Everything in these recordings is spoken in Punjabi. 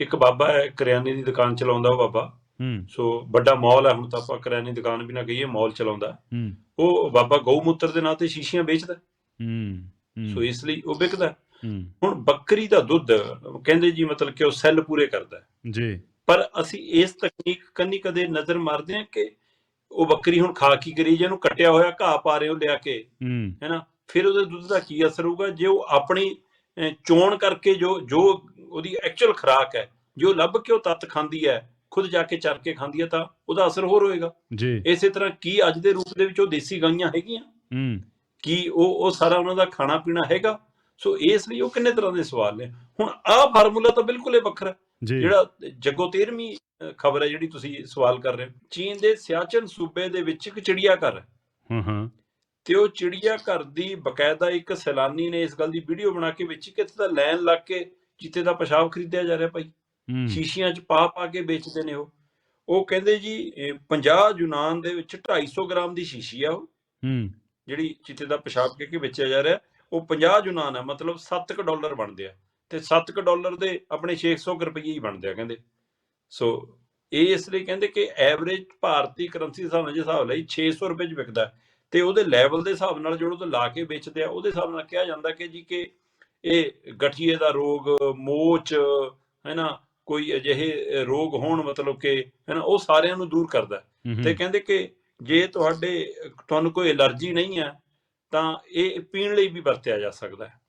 ਇੱਕ ਬਾਬਾ ਹੈ ਕਰਿਆਨੇ ਦੀ ਦੁਕਾਨ ਚਲਾਉਂਦਾ ਉਹ ਬਾਬਾ। ਹੂੰ। ਸੋ ਵੱਡਾ ਮਾਲ ਹੈ ਹੁਣ ਤਾਂ ਆਪਾਂ ਕਰਿਆਨੇ ਦੀ ਦੁਕਾਨ ਵੀ ਨਾ ਕਹੀਏ ਮਾਲ ਚਲਾਉਂਦਾ। ਹੂੰ। ਉਹ ਬਾਬਾ ਗਊ ਮੂਤਰ ਦੇ ਨਾਂ ਤੇ ਸ਼ੀਸ਼ੀਆਂ ਵੇਚਦਾ। ਹੂੰ ਸੋ ਇਸ ਲਈ ਉਹ ਵਿਕਦਾ। ਹੂੰ। ਹੁਣ ਬੱਕਰੀ ਦਾ ਦੁੱਧ ਕਹਿੰਦੇ ਜੀ ਮਤਲਬ ਕਿ ਉਹ ਸੈੱਲ ਪੂਰੇ ਕਰਦਾ। ਜੀ। ਪਰ ਅਸੀਂ ਇਸ ਤਕਨੀਕ ਕੰਨੀ ਕਦੇ ਨਜ਼ਰ ਮਾਰਦੇ ਹਾਂ ਕਿ ਉਹ ਬੱਕਰੀ ਹੁਣ ਖਾ ਕੀ ਕਰੀ ਜੇ ਉਹਨੂੰ ਕੱਟਿਆ ਹੋਇਆ ਘਾਹ ਪਾ ਰਹੇ ਹੋ ਲਿਆ ਕੇ। ਹੈਨਾ ਫਿਰ ਉਹਦੇ ਦੁੱਧ ਦਾ ਕੀ ਅਸਰ ਹੋਊਗਾ? ਜੇ ਉਹ ਆਪਣੀ ਚੋਣ ਕਰਕੇ ਜੋ ਜੋ ਉਹਦੀ ਐਕਚੁਅਲ ਖੁਰਾਕ ਹੈ। ਜੋ ਲੱਭ ਕੇ ਉਹ ਤੱਤ ਖਾਂਦੀ ਹੈ ਖੁਦ ਜਾ ਕੇ ਚਰ ਕੇ ਖਾਂਦੀ ਹੈ ਤਾਂ ਉਹਦਾ ਅਸਰ ਹੋਰ ਹੋਏਗਾ। ਜੀ। ਇਸੇ ਤਰ੍ਹਾਂ ਕੀ ਅੱਜ ਦੇ ਰੂਪ ਦੇ ਵਿੱਚ ਉਹ ਦੇਸੀ ਗਾਈਆਂ ਹੈਗੀਆਂ? ਹੂੰ। ਕੀ ਉਹ ਉਹ ਸਾਰਾ ਉਹਨਾਂ ਦਾ ਖਾਣਾ ਪੀਣਾ ਹੈਗਾ? ਸੋ ਇਸ ਲਈ ਉਹ ਕਿੰਨੇ ਤਰ੍ਹਾਂ ਦੇ ਸਵਾਲ ਨੇ। ਹੁਣ ਆਹ ਫਾਰਮੂਲਾ ਤਾਂ ਬਿਲਕੁਲ ਹੀ। ਵੱਖਰਾ ਜਿਹੜਾ ਜੱਗੋ 13ਵੀਂ ਖਬਰ ਹੈ ਜਿਹੜੀ ਤੁਸੀਂ ਸਵਾਲ ਕਰ ਰਹੇ ਹੋ। ਚੀਨ ਦੇ ਸਿਆਚਨ ਸੂਬੇ ਦੇ ਵਿੱਚ ਇੱਕ ਚਿੜੀਆ ਘਰ ਹੈ। ਹਾਂ ਹਾਂ। ਤੇ ਉਹ ਚਿੜੀਆ ਘਰ ਦੀ ਬਕਾਇਦਾ ਇੱਕ ਸੈਲਾਨੀ ਨੇ ਇਸ ਗੱਲ ਦੀ ਵੀਡੀਓ ਬਣਾ ਕੇ ਵਿੱਚ ਕਿਤੇ ਤਾਂ ਲੈਣ ਲੱਗ ਕੇ ਚੀਤੇ ਦਾ ਪਿਸ਼ਾਬ ਖਰੀਦਿਆ ਜਾ ਰਿਹਾ ਭਾਈ। ਸ਼ੀਸ਼ੀਆਂ 'ਚ ਪਾ ਪਾ ਕੇ ਵੇਚਦੇ ਨੇ ਉਹ। ਉਹ ਕਹਿੰਦੇ ਜੀ ਇਹ 50 ਯੂਨਾਨ ਦੇ ਵਿੱਚ 250 ਗ੍ਰਾਮ ਦੀ ਸ਼ੀਸ਼ੀ ਆ ਉਹ। ਹੂੰ। ਜਿਹੜੀ ਚੀਤੇ ਦਾ ਪਿਸ਼ਾਬ ਕਹਿ ਕੇ ਵੇਚਿਆ ਜਾ ਰਿਹਾ ਉਹ 50 ਯੂਨਾਨ ਹੈ ਮਤਲਬ 7 ਕ ਡਾਲਰ ਬਣਦੇ ਆ। ਤੇ 7 ਕ ਡਾਲਰ ਦੇ ਆਪਣੇ 600 ਕੁ ਰੁਪਏ ਹੀ ਬਣਦੇ ਆ ਕਹਿੰਦੇ। ਸੋ ਇਹ ਇਸ ਲਈ ਕਹਿੰਦੇ ਕਿ ਐਵਰੇਜ ਭਾਰਤੀ ਕਰੰਸੀ ਦੇ ਹਿਸਾਬ ਨਾਲ ਜੇ ਹਿਸਾਬ ਲਈ 600 ਰੁਪਏ ਚ ਵਿਕਦਾ। ਤੇ ਉਹਦੇ ਲੈਵਲ ਦੇ ਹਿਸਾਬ ਨਾਲ ਜਿਹੜਾ ਉਹ ਲਾ ਕੇ ਵੇਚਦੇ ਆ ਉਹਦੇ ਹਿਸਾਬ ਨਾਲ ਕਿਹਾ ਜਾਂਦਾ ਕਿ ਜੀ ਕਿ ਇਹ ਗਠੀਏ ਦਾ ਰੋਗ ਮੋਚ ਹੈ ਨਾ ਕੋਈ ਅਜਿਹੇ ਰੋਗ ਹੋਣ ਮਤਲਬ ਕਿ ਹੈ ਨਾ ਉਹ ਸਾਰਿਆਂ ਨੂੰ ਦੂਰ ਕਰਦਾ ਤੇ ਕਹਿੰਦੇ ਕਿ ਜੇ ਤੁਹਾਡੇ ਤੁਹਾਨੂੰ ਕੋਈ ਐਲਰਜੀ ਨਹੀਂ ਹੈ ਤਾਂ ਇਹ ਪੀਣ ਲਈ ਵੀ ਵਰਤਿਆ ਜਾ ਸਕਦਾ ਹੈ।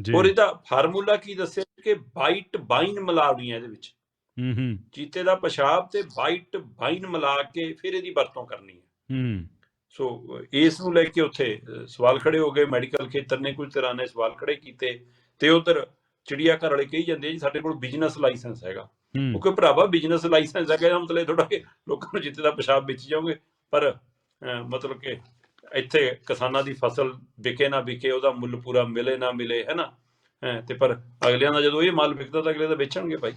ਜੀ। ਔਰ ਇਹਦਾ ਫਾਰਮੂਲਾ ਕੀ ਦੱਸਿਆ ਕਿ ਬਾਈਟ ਬਾਈਨ ਮਿਲਾਉਣੀ ਹੈ ਇਹਦੇ ਵਿੱਚ। ਹੂੰ ਹੂੰ ਚੀਤੇ ਦਾ ਪਿਸ਼ਾਬ ਤੇ ਬਾਈਟ ਬਾਈਨ ਮਿਲਾ ਕੇ ਫਿਰ ਇਹਦੀ ਵਰਤੋਂ ਕਰਨੀ ਹੈ। ਹੂੰ ਸੋ ਇਸ ਨੂੰ ਲੈ ਕੇ ਉੱਥੇ ਸਵਾਲ ਖੜੇ ਹੋ ਗਏ। ਮੈਡੀਕਲ ਖੇਤਰ ਨੇ ਕੁਝ ਤਰ੍ਹਾਂ ਨੇ ਸਵਾਲ ਖੜੇ ਕੀਤੇ। ਤੇ ਉਧਰ ਚਿੜੀਆ ਘਰ ਵਾਲੇ ਕਹੀ ਜਾਂਦੇ ਜੀ ਸਾਡੇ ਕੋਲ ਬਿਜ਼ਨਸ ਲਾਇਸੈਂਸ ਹੈਗਾ। ਉਹ ਕੋਈ ਭਰਾਵਾ ਬਿਜ਼ਨਸ ਲਾਇਸੈਂਸ ਹੈਗਾ ਇਹਦਾ ਮਤਲਬ ਥੋੜਾ ਕਿ ਲੋਕਾਂ ਨੂੰ ਜਿੱਤੇ ਦਾ ਪਿਸ਼ਾਬ ਵੇਚੀ ਜਾਓਗੇ। ਪਰ ਮਤਲਬ ਕਿ ਇੱਥੇ ਕਿਸਾਨਾਂ ਦੀ ਫਸਲ ਵਿਕੇ ਨਾ ਵਿਕੇ ਉਹਦਾ ਮੁੱਲ ਪੂਰਾ ਮਿਲੇ ਨਾ ਮਿਲੇ ਹੈ ਨਾ? ਤੇ ਪਰ ਅਗਲਿਆਂ ਦਾ ਜਦੋਂ ਇਹ ਮਾਲ ਵਿਕਦਾ ਤਾਂ ਅਗਲੇ ਤਾਂ ਵੇਚਣਗੇ ਭਾਈ।